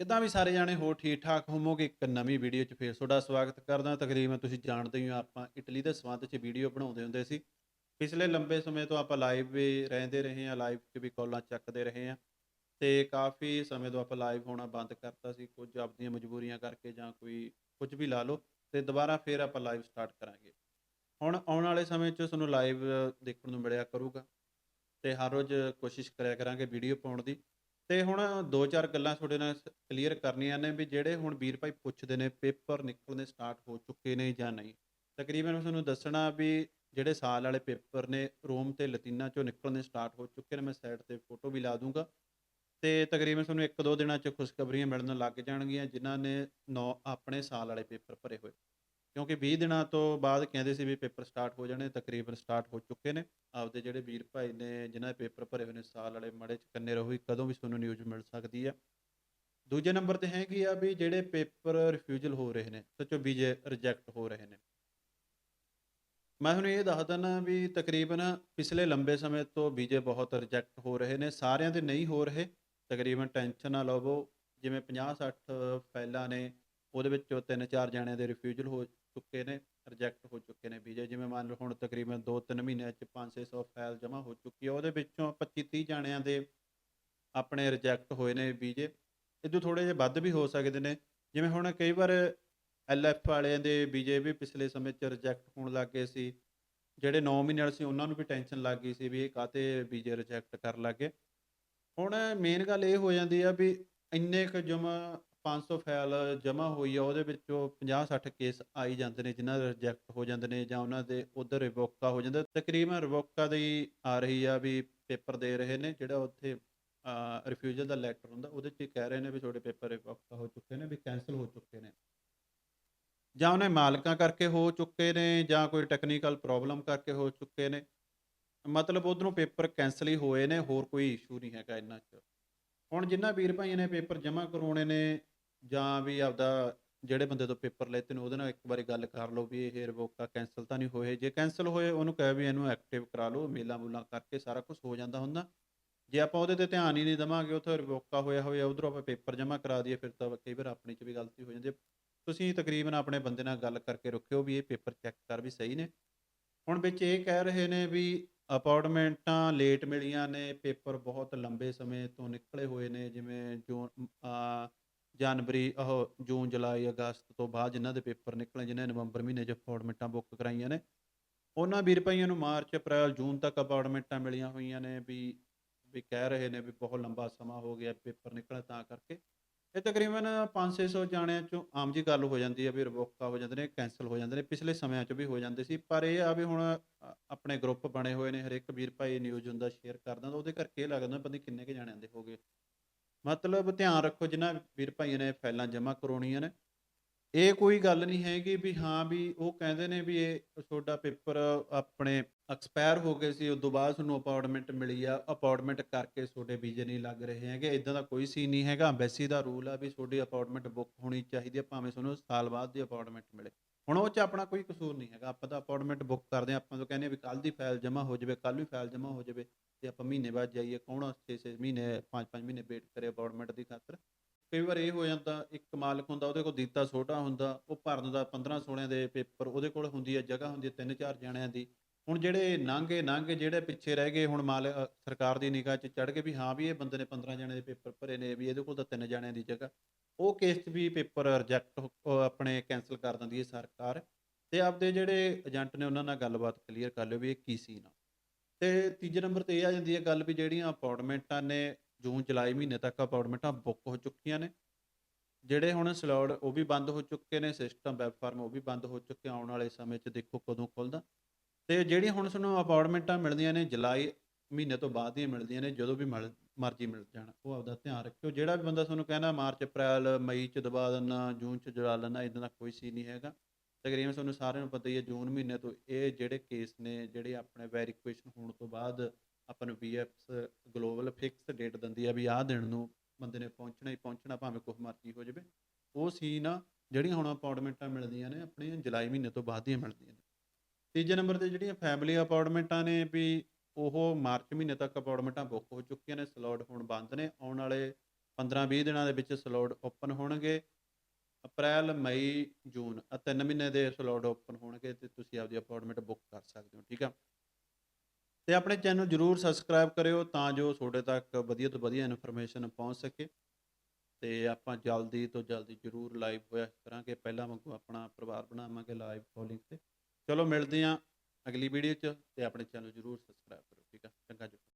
ਕਿੱਦਾਂ ਵੀ ਸਾਰੇ ਜਾਣੇ ਹੋ ਠੀਕ ਠਾਕ ਹੋਵੋਗੇ, ਇੱਕ ਨਵੀਂ ਵੀਡੀਓ 'ਚ ਫੇਰ ਤੁਹਾਡਾ ਸਵਾਗਤ ਕਰਦਾ। ਤਕਰੀਬਨ ਤੁਸੀਂ ਜਾਣਦੇ ਹੀ ਹੋ, ਆਪਾਂ ਇਟਲੀ ਦੇ ਸੰਬੰਧ 'ਚ ਵੀਡੀਓ ਬਣਾਉਂਦੇ ਹੁੰਦੇ ਸੀ। ਪਿਛਲੇ ਲੰਬੇ ਸਮੇਂ ਤੋਂ ਆਪਾਂ ਲਾਈਵ ਵੀ ਰਹਿੰਦੇ ਰਹੇ ਹਾਂ ਲਾਈਵ 'ਚ ਵੀ ਕਾਲਾਂ ਚੱਕਦੇ ਰਹੇ ਹਾਂ। ਤੇ ਕਾਫੀ ਸਮੇਂ ਤੋਂ ਆਪਾਂ ਲਾਈਵ ਹੋਣਾ ਬੰਦ ਕਰਤਾ ਸੀ, ਕੁਝ ਆਪਦੀਆਂ ਮਜਬੂਰੀਆਂ ਕਰਕੇ ਜਾਂ ਕੋਈ ਕੁਝ ਵੀ ਲਾ ਲਓ, ਤੇ ਦੁਬਾਰਾ ਫੇਰ ਆਪਾਂ ਲਾਈਵ ਸਟਾਰਟ ਕਰਾਂਗੇ। ਹੁਣ ਆਉਣ ਵਾਲੇ ਸਮੇਂ 'ਚ ਤੁਹਾਨੂੰ ਲਾਈਵ ਦੇਖਣ ਨੂੰ ਮਿਲਿਆ ਕਰੂਗਾ, ਤੇ ਹਰ ਰੋਜ਼ ਕੋਸ਼ਿਸ਼ ਕਰਿਆ ਕਰਾਂਗੇ ਵੀਡੀਓ ਪਾਉਣ ਦੀ। ਤੇ ਹੁਣ ਦੋ ਚਾਰ ਗੱਲਾਂ ਤੁਹਾਡੇ ਨਾਲ ਕਲੀਅਰ ਕਰਨੀਆਂ ਨੇ ਵੀ ਜਿਹੜੇ ਹੁਣ ਵੀਰ ਭਾਈ ਪੁੱਛਦੇ ਨੇ ਪੇਪਰ ਨਿਕਲਣੇ ਸਟਾਰਟ ਹੋ ਚੁੱਕੇ ਨੇ ਜਾਂ ਨਹੀਂ। ਤਕਰੀਬਨ ਮੈਂ ਤੁਹਾਨੂੰ ਦੱਸਣਾ ਵੀ ਜਿਹੜੇ ਸਾਲ ਵਾਲੇ ਪੇਪਰ ਨੇ ਰੋਮ ਤੇ ਲਤੀਨਾ ਚੋਂ ਨਿਕਲਣੇ ਸਟਾਰਟ ਹੋ ਚੁੱਕੇ ਨੇ, ਮੈਂ ਸਾਈਡ ਤੇ ਫੋਟੋ ਵੀ ਲਾ ਦੂੰਗਾ। ਤੇ ਤਕਰੀਬਨ ਤੁਹਾਨੂੰ ਇੱਕ ਦੋ ਦਿਨਾਂ 'ਚ ਖੁਸ਼ਖਬਰੀਆਂ ਮਿਲਣ ਲੱਗ ਜਾਣਗੀਆਂ ਜਿਨ੍ਹਾਂ ਨੇ ਨੌ ਆਪਣੇ ਸਾਲ ਵਾਲੇ ਪੇਪਰ ਭਰੇ ਹੋਏ। ਕਿਉਂਕਿ 20 ਦਿਨਾਂ ਤੋਂ ਬਾਅਦ ਕਹਿੰਦੇ ਸੀ ਵੀ ਪੇਪਰ ਸਟਾਰਟ ਹੋ ਜਾਣੇ, ਤਕਰੀਬਨ ਸਟਾਰਟ ਹੋ ਚੁੱਕੇ ਨੇ। ਆਪਦੇ ਜਿਹੜੇ ਵੀਰ ਭਾਈ ਨੇ, ਜਿਨ੍ਹਾਂ ਦੇ ਪੇਪਰ ਭਰੇ ਹੋਏ ਨੇ ਸਾਲ ਵਾਲੇ, ਮੜੇ ਚ ਕੰਨੇ ਰਹੋ ਵੀ ਕਦੋਂ ਵੀ ਤੁਹਾਨੂੰ ਨਿਊਜ਼ ਮਿਲ ਸਕਦੀ ਹੈ ਦੂਜੇ ਨੰਬਰ ਤੇ ਹੈਗੀ ਆ ਵੀ ਜਿਹੜੇ ਪੇਪਰ ਰਿਫਿਊਜ਼ਲ ਹੋ ਰਹੇ ਨੇ, ਸੱਚੋ ਵੀਜ਼ੇ ਰਿਜੈਕਟ ਹੋ ਰਹੇ ਨੇ। ਮੈਂ ਤੁਹਾਨੂੰ ਇਹ ਦੱਸ ਦਿੰਦਾ ਵੀ ਤਕਰੀਬਨ ਪਿਛਲੇ ਲੰਬੇ ਸਮੇਂ ਤੋਂ ਵੀਜ਼ੇ ਬਹੁਤ ਰਿਜੈਕਟ ਹੋ ਰਹੇ ਨੇ, ਸਾਰਿਆਂ ਦੇ ਨਹੀਂ ਹੋ ਰਹੇ। ਤਕਰੀਬਨ ਟੈਨਸ਼ਨ ਨਾ ਲਵੋ, ਜਿਵੇਂ 50 60 ਫਾਈਲਾਂ ਨੇ ਉਹਦੇ ਵਿੱਚੋਂ ਤਿੰਨ ਚਾਰ ਜਣਿਆਂ ਦੇ ਰਿਫਿਊਜ਼ਲ ਹੋ ਚੁੱਕੇ ਨੇ ਰਿਜੈਕਟ ਹੋ ਚੁੱਕੇ ਨੇ ਵੀਜ਼ੇ, ਜਿਵੇਂ ਮੰਨ ਲਓ ਹੁਣ ਤਕਰੀਬਨ 2-3 ਮਹੀਨਿਆਂ 'ਚ 5-600 ਫਾਈਲ ਜਮ੍ਹਾਂ ਹੋ ਚੁੱਕੀ ਹੈ ਉਹਦੇ ਵਿੱਚੋਂ 25-30 ਜਣਿਆਂ ਦੇ ਆਪਣੇ ਰਿਜੈਕਟ ਹੋਏ ਨੇ ਵੀਜ਼ੇ। ਇਦੋਂ ਥੋੜੇ ਜਿਹੇ ਵੱਧ ਵੀ ਹੋ ਸਕਦੇ ਨੇ, ਜਿਵੇਂ ਹੁਣ ਕਈ ਵਾਰ ਐਲਐਫ ਵਾਲਿਆਂ ਦੇ ਵੀਜ਼ੇ ਵੀ ਪਿਛਲੇ ਸਮੇਂ 'ਚ ਰਿਜੈਕਟ ਹੋਣ ਲੱਗ ਗਏ ਸੀ, ਜਿਹੜੇ 9 ਮਹੀਨੇ ਵਾਲੇ ਸੀ, ਉਹਨਾਂ ਨੂੰ ਵੀ ਟੈਨਸ਼ਨ ਲੱਗ ਗਈ ਸੀ ਵੀ ਇਹ ਕਾਤੇ ਵੀਜ਼ੇ ਰਿਜੈਕਟ ਕਰਨ ਲੱਗੇ ਹੁਣ ਮੇਨ ਗੱਲ ਇਹ ਹੋ ਜਾਂਦੀ ਆ ਵੀ ਇੰਨੇ ਕੁ ਜਮਾ 500 ਫਾਈਲ ਜਮ੍ਹਾਂ ਹੋਈ ਆ, ਉਹਦੇ ਵਿੱਚੋਂ 50-60 ਕੇਸ ਆਈ ਜਾਂਦੇ ਨੇ, ਜਿਨ੍ਹਾਂ ਦੇ ਰਿਜੈਕਟ ਹੋ ਜਾਂਦੇ ਨੇ ਜਾਂ ਉਹਨਾਂ ਦੇ ਉਧਰ ਰਿਵੋਕਾ ਹੋ ਜਾਂਦਾ। ਤਕਰੀਬਨ ਰਿਵੋਕਾ ਦੀ ਆ ਰਹੀ ਆ ਵੀ ਪੇਪਰ ਦੇ ਰਹੇ ਨੇ, ਜਿਹੜਾ ਉੱਥੇ ਰਿਫਿਊਜ਼ਲ ਦਾ ਲੈਟਰ ਹੁੰਦਾ, ਉਹਦੇ 'ਚ ਕਹਿ ਰਹੇ ਨੇ ਵੀ ਤੁਹਾਡੇ ਪੇਪਰ ਰਿਵੋਕਾ ਹੋ ਚੁੱਕੇ ਨੇ, ਵੀ ਕੈਨਸਲ ਹੋ ਚੁੱਕੇ ਨੇ। ਜਾਂ ਉਹਨੇ ਮਾਲਕਾਂ ਕਰਕੇ ਹੋ ਚੁੱਕੇ ਨੇ, ਜਾਂ ਕੋਈ ਟੈਕਨੀਕਲ ਪ੍ਰੋਬਲਮ ਕਰਕੇ ਹੋ ਚੁੱਕੇ ਨੇ। ਮਤਲਬ ਉਧਰੋਂ ਪੇਪਰ ਕੈਨਸਲ ਹੀ ਹੋਏ ਨੇ, ਹੋਰ ਕੋਈ ਇਸ਼ੂ ਨਹੀਂ ਹੈਗਾ ਇਹਨਾਂ 'ਚ। ਹੁਣ ਜਿੰਨਾ ਵੀਰ ਭਾਈਆਂ ਨੇ ਪੇਪਰ ਜਮ੍ਹਾਂ ਕਰਾਉਣੇ ਨੇ ਜਾਂ ਵੀ ਆਪਦਾ ਜਿਹੜੇ ਬੰਦੇ ਤੋਂ ਪੇਪਰ ਲੈਤੇ ਨੇ ਉਹਦੇ ਨਾਲ ਇੱਕ ਵਾਰੀ ਗੱਲ ਕਰ ਲਓ ਵੀ ਇਹ ਰਿਵੋਕਾ ਕੈਨਸਲ ਤਾਂ ਨਹੀਂ ਹੋਏ। ਜੇ ਕੈਨਸਲ ਹੋਏ, ਉਹਨੂੰ ਕਹਿ ਵੀ ਇਹਨੂੰ ਐਕਟਿਵ ਕਰਾ ਲਓ, ਮੇਲਾਂ ਮੂਲਾਂ ਕਰਕੇ ਸਾਰਾ ਕੁਝ ਹੋ ਜਾਂਦਾ ਹੁੰਦਾ। ਜੇ ਆਪਾਂ ਉਹਦੇ ਤੇ ਧਿਆਨ ਹੀ ਨਹੀਂ ਦਵਾਂਗੇ, ਉੱਥੇ ਰਿਵੋਕਾ ਹੋਇਆ ਹੋਇਆ, ਉਧਰੋਂ ਆਪਾਂ ਪੇਪਰ ਜਮ੍ਹਾਂ ਕਰਾ ਦਈਏ, ਫਿਰ ਤਾਂ ਕਈ ਵਾਰ ਆਪਣੀ 'ਚ ਵੀ ਗਲਤੀ ਹੋ ਜਾਂਦੀ ਹੈ। ਤੁਸੀਂ ਤਕਰੀਬਨ ਆਪਣੇ ਬੰਦੇ ਨਾਲ ਗੱਲ ਕਰਕੇ ਰੱਖਿਓ ਵੀ ਇਹ ਪੇਪਰ ਚੈੱਕ ਕਰ ਵੀ ਸਹੀ ਨੇ। ਹੁਣ ਵਿੱਚ ਇਹ ਕਹਿ ਰਹੇ ਨੇ ਵੀ ਅਪਾਰਟਮੈਂਟਾਂ ਲੇਟ ਮਿਲੀਆਂ ਨੇ, ਪੇਪਰ ਬਹੁਤ ਲੰਬੇ ਸਮੇਂ ਤੋਂ ਨਿਕਲੇ ਹੋਏ ਨੇ, ਜਿਵੇਂ ਜੂਨ ਜਨਵਰੀ ਉਹ ਜੂਨ, ਜੁਲਾਈ, ਅਗਸਤ ਤੋਂ ਬਾਅਦ ਜਿਨ੍ਹਾਂ ਦੇ ਪੇਪਰ ਨਿਕਲੇ ਜਿਨ੍ਹਾਂ ਨੇ ਨਵੰਬਰ ਮਹੀਨੇ 'ਚ ਅਪਾਰਟਮੈਂਟਾਂ ਬੁੱਕ ਕਰਾਈਆਂ ਨੇ, ਉਹਨਾਂ ਵੀਰ ਭਾਈਆਂ ਨੂੰ ਮਾਰਚ, ਅਪ੍ਰੈਲ, ਜੂਨ ਤੱਕ ਅਪਾਰਟਮੈਂਟਾਂ ਮਿਲੀਆਂ ਹੋਈਆਂ ਨੇ ਵੀ ਵੀ ਕਹਿ ਰਹੇ ਨੇ ਵੀ ਬਹੁਤ ਲੰਬਾ ਸਮਾਂ ਹੋ ਗਿਆ ਪੇਪਰ ਨਿਕਲਿਆ ਤਾਂ ਕਰਕੇ। ਇਹ ਤਕਰੀਬਨ 500 ਜਾਣਿਆਂ ਚੋਂ ਆਮ ਜੀ ਗੱਲ ਹੋ ਜਾਂਦੀ ਹੈ ਵੀ ਰਿਵੋਕਾ ਹੋ ਜਾਂਦੇ ਨੇ ਕੈਨਸਲ ਹੋ ਜਾਂਦੇ ਨੇ, ਪਿਛਲੇ ਸਮਿਆਂ 'ਚ ਵੀ ਹੋ ਜਾਂਦੇ ਸੀ, ਪਰ ਇਹ ਆ ਵੀ ਹੁਣ ਆਪਣੇ ਗਰੁੱਪ ਬਣੇ ਹੋਏ ਨੇ, ਹਰੇਕ ਵੀਰ ਭਾਈ ਨਿਊਜ਼ ਹੁੰਦਾ ਸ਼ੇਅਰ ਕਰਦਾ ਤਾਂ ਉਹਦੇ ਕਰਕੇ ਇਹ ਲੱਗਦਾ ਪਤਾ ਕਿੰਨੇ ਕੁ ਜਾਣਿਆਂ ਦੇ ਹੋ ਗਏ। ਮਤਲਬ ਧਿਆਨ ਰੱਖੋ ਜਿਨ੍ਹਾਂ ਵੀਰ ਭਾਈਆਂ ਨੇ ਫਾਈਲਾਂ ਜਮ੍ਹਾਂ ਕਰਾਉਣੀਆਂ ਨੇ। ਇਹ ਕੋਈ ਗੱਲ ਨਹੀਂ ਹੈਗੀ ਵੀ ਹਾਂ ਵੀ ਉਹ ਕਹਿੰਦੇ ਨੇ ਵੀ ਇਹ ਤੁਹਾਡਾ ਪੇਪਰ ਆਪਣੇ ਐਕਸਪਾਇਰ ਹੋ ਗਏ ਸੀ ਉਸ ਤੋਂ ਬਾਅਦ ਤੁਹਾਨੂੰ ਅਪਾਰਟਮੈਂਟ ਮਿਲੀ ਆ ਅਪਾਰਟਮੈਂਟ ਕਰਕੇ ਤੁਹਾਡੇ ਵੀਜ਼ੇ ਨਹੀਂ ਲੱਗ ਰਹੇ ਹੈਗੇ ਇਦਾਂ ਦਾ ਕੋਈ ਸੀ ਨਹੀਂ ਹੈਗਾ ਐਮਬੈਸੀ ਦਾ ਰੂਲ ਆ ਵੀ ਤੁਹਾਡੀ ਅਪਾਰਟਮੈਂਟ ਬੁੱਕ ਹੋਣੀ ਚਾਹੀਦੀ ਹੈ ਭਾਵੇਂ ਤੁਹਾਨੂੰ ਸਾਲ ਬਾਅਦ ਦੀ ਅਪਾਰਟਮੈਂਟ ਮਿਲੇ। ਹੁਣ ਉਹ 'ਚ ਆਪਣਾ ਕੋਈ ਕਸੂਰ ਨਹੀਂ ਹੈਗਾ, ਆਪਾਂ ਤਾਂ ਅਪਾਰਟਮੈਂਟ ਬੁੱਕ ਕਰਦੇ ਹਾਂ ਆਪਾਂ ਤਾਂ ਕਹਿੰਦੇ ਵੀ ਕੱਲ ਦੀ ਫਾਈਲ ਜਮ੍ਹਾਂ ਹੋ ਜਾਵੇ ਕੱਲ ਵੀ ਫਾਈਲ ਜਮ੍ਹਾਂ ਹੋ ਜਾਵੇ, ਤੇ ਆਪਾਂ ਮਹੀਨੇ ਬਾਅਦ ਜਾਈਏ, ਕੌਣ 6-6 ਮਹੀਨੇ 5-5 ਮਹੀਨੇ ਵੇਟ ਕਰੇ ਅਪਾਰਟਮੈਂਟ ਦੀ ਖਾਤਰ। ਕਈ ਵਾਰ ਇਹ ਹੋ ਜਾਂਦਾ, ਇੱਕ ਮਾਲਕ ਹੁੰਦਾ, ਉਹਦੇ ਕੋਲ ਦਿੱਤਾ ਛੋਟਾ ਹੁੰਦਾ, ਉਹ ਭਰਨ ਦਾ 15 16 ਦੇ ਪੇਪਰ ਉਹਦੇ ਕੋਲ ਹੁੰਦੀ ਹੈ, ਜਗ੍ਹਾ ਹੁੰਦੀ ਹੈ ਤਿੰਨ ਚਾਰ ਜਣਿਆਂ ਦੀ। ਹੁਣ ਜਿਹੜੇ ਨਾਂਗੇ ਨਾਂਗੇ ਜਿਹੜੇ ਪਿੱਛੇ ਰਹਿ ਗਏ, ਹੁਣ ਮਾਲ ਸਰਕਾਰ ਦੀ ਨਿਗਾਹ 'ਚ ਚੜ ਗਏ ਵੀ ਹਾਂ ਵੀ ਇਹ ਬੰਦੇ ਨੇ 15 ਜਣੇ ਦੇ ਪੇਪਰ ਭਰੇ ਨੇ ਵੀ ਇਹਦੇ ਕੋਲ ਤਾਂ ਤਿੰਨ ਜਣਿਆਂ ਦੀ ਜਗ੍ਹਾ। ਉਹ ਕੇਸ 'ਚ ਵੀ ਪੇਪਰ ਰਿਜੈਕਟ ਆਪਣੇ ਕੈਨਸਲ ਕਰ ਦਿੰਦੀ ਹੈ ਸਰਕਾਰ ਤੇ ਆਪਦੇ ਜਿਹੜੇ ਏਜੰਟ ਨੇ ਉਹਨਾਂ ਨਾਲ ਗੱਲਬਾਤ ਕਲੀਅਰ ਕਰ ਲਿਓ ਵੀ ਇਹ ਕੀ ਸੀ ਨਾ ਤੇ ਤੀਜੇ ਨੰਬਰ ਤੇ ਇਹ ਆ ਜਾਂਦੀ ਹੈ ਗੱਲ ਵੀ ਜਿਹੜੀਆਂ ਅਪਾਰਟਮੈਂਟਾਂ ਨੇ ਜੂਨ, ਜੁਲਾਈ ਮਹੀਨੇ ਤੱਕ ਅਪਾਰਟਮੈਂਟਾਂ ਬੁੱਕ ਹੋ ਚੁੱਕੀਆਂ ਨੇ। ਜਿਹੜੇ ਹੁਣ ਸਲੋਟ ਉਹ ਵੀ ਬੰਦ ਹੋ ਚੁੱਕੇ ਨੇ, ਸਿਸਟਮ ਵੈਬ ਫਾਰਮ ਉਹ ਵੀ ਬੰਦ ਹੋ ਚੁੱਕੇ ਆਉਣ ਵਾਲੇ ਸਮੇਂ 'ਚ ਦੇਖੋ ਕਦੋਂ ਖੁੱਲਦਾ। ਤੇ ਜਿਹੜੀਆਂ ਹੁਣ ਤੁਹਾਨੂੰ ਅਪਾਰਟਮੈਂਟਾਂ ਮਿਲਦੀਆਂ ਨੇ, ਜੁਲਾਈ ਮਹੀਨੇ ਤੋਂ ਬਾਅਦ ਦੀਆਂ ਮਿਲਦੀਆਂ ਨੇ, ਜਦੋਂ ਵੀ ਮਿਲ- ਮਰਜ਼ੀ ਮਿਲ ਜਾਣ, ਉਹ ਆਪਦਾ ਧਿਆਨ ਰੱਖਿਓ। ਜਿਹੜਾ ਵੀ ਬੰਦਾ ਤੁਹਾਨੂੰ ਕਹਿੰਦਾ ਮਾਰਚ, ਅਪ੍ਰੈਲ, ਮਈ 'ਚ ਦਬਾ ਦੇਣਾ ਜੂਨ 'ਚ ਜੁੜਾ ਲੈਣਾ ਇਦਾਂ ਦਾ ਕੋਈ ਸੀ ਨਹੀਂ ਹੈਗਾ। ਤਕਰੀਬਨ ਤੁਹਾਨੂੰ ਸਾਰਿਆਂ ਨੂੰ ਪਤਾ ਹੀ ਹੈ, ਜੂਨ ਮਹੀਨੇ ਤੋਂ ਇਹ ਜਿਹੜੇ ਕੇਸ ਨੇ, ਜਿਹੜੇ ਆਪਣੇ ਵੈਰੀਫਿਕੇਸ਼ਨ ਹੋਣ ਤੋਂ ਬਾਅਦ ਆਪਾਂ ਨੂੰ ਵੀਐਫਐਸ ਗਲੋਬਲ ਫਿਕਸ ਡੇਟ ਦਿੰਦੀ ਆ ਵੀ ਆਹ ਦਿਨ ਨੂੰ ਬੰਦੇ ਨੇ ਪਹੁੰਚਣਾ ਹੀ ਪਹੁੰਚਣਾ, ਭਾਵੇਂ ਕੁਛ ਮਰਜ਼ੀ ਹੋ ਜਾਵੇ। ਉਹ ਸੀ ਨਾ, ਜਿਹੜੀਆਂ ਹੁਣ ਅਪਾਰਟਮੈਂਟਾਂ ਮਿਲਦੀਆਂ ਨੇ, ਆਪਣੀਆਂ ਜੁਲਾਈ ਮਹੀਨੇ ਤੋਂ ਬਾਅਦ ਦੀਆਂ ਮਿਲਦੀਆਂ ਨੇ। ਤੀਜੇ ਨੰਬਰ ਤੇ ਜਿਹੜੀਆਂ ਫੈਮਿਲੀ ਅਪਾਰਟਮੈਂਟਾਂ ਨੇ ਵੀ ਉਹ ਮਾਰਚ ਮਹੀਨੇ ਤੱਕ ਅਪਾਰਟਮੈਂਟਾਂ ਬੁੱਕ ਹੋ ਚੁੱਕੀਆਂ ਨੇ ਸਲੋਟ ਹੁਣ ਬੰਦ ਨੇ। ਆਉਣ ਵਾਲੇ 15-20 ਦਿਨਾਂ ਦੇ ਵਿੱਚ ਸਲੋਟ ਓਪਨ ਹੋਣਗੇ। ਅਪ੍ਰੈਲ, ਮਈ, ਜੂਨ ਆ ਤਿੰਨ ਮਹੀਨੇ ਦੇ ਸਲੋਟ ਓਪਨ ਹੋਣਗੇ ਤੇ ਤੁਸੀਂ ਆਪਦੀ ਅਪਾਰਟਮੈਂਟ ਬੁੱਕ ਕਰ ਸਕਦੇ ਹੋ, ਠੀਕ ਆ? ਤੇ ਆਪਣੇ ਚੈਨਲ ਜਰੂਰ ਸਬਸਕ੍ਰਾਈਬ ਕਰਿਓ ਤਾਂ ਜੋ ਤੁਹਾਡੇ ਤੱਕ ਵਧੀਆ ਤੋਂ ਵਧੀਆ ਇਨਫੋਰਮੇਸ਼ਨ ਪਹੁੰਚ ਸਕੇ। ਤੇ ਆਪਾਂ ਜਲਦੀ ਤੋਂ ਜਲਦੀ ਜਰੂਰ ਲਾਈਵ ਹੋਇਆ ਕਰਾਂਗੇ। ਪਹਿਲਾਂ ਵਾਂਗੂ ਆਪਣਾ ਪਰਿਵਾਰ ਬਣਾਵਾਂਗੇ ਲਾਈਵ ਕਾਲਿੰਗ ਤੇ। ਚਲੋ ਮਿਲਦੇ ਹਾਂ ਅਗਲੀ ਵੀਡੀਓ 'ਚ ਤੇ ਆਪਣੇ ਚੈਨਲ ਜਰੂਰ ਸਬਸਕ੍ਰਾਈਬ ਕਰੋ ਠੀਕ ਆ? ਚੰਗਾ ਜੀ।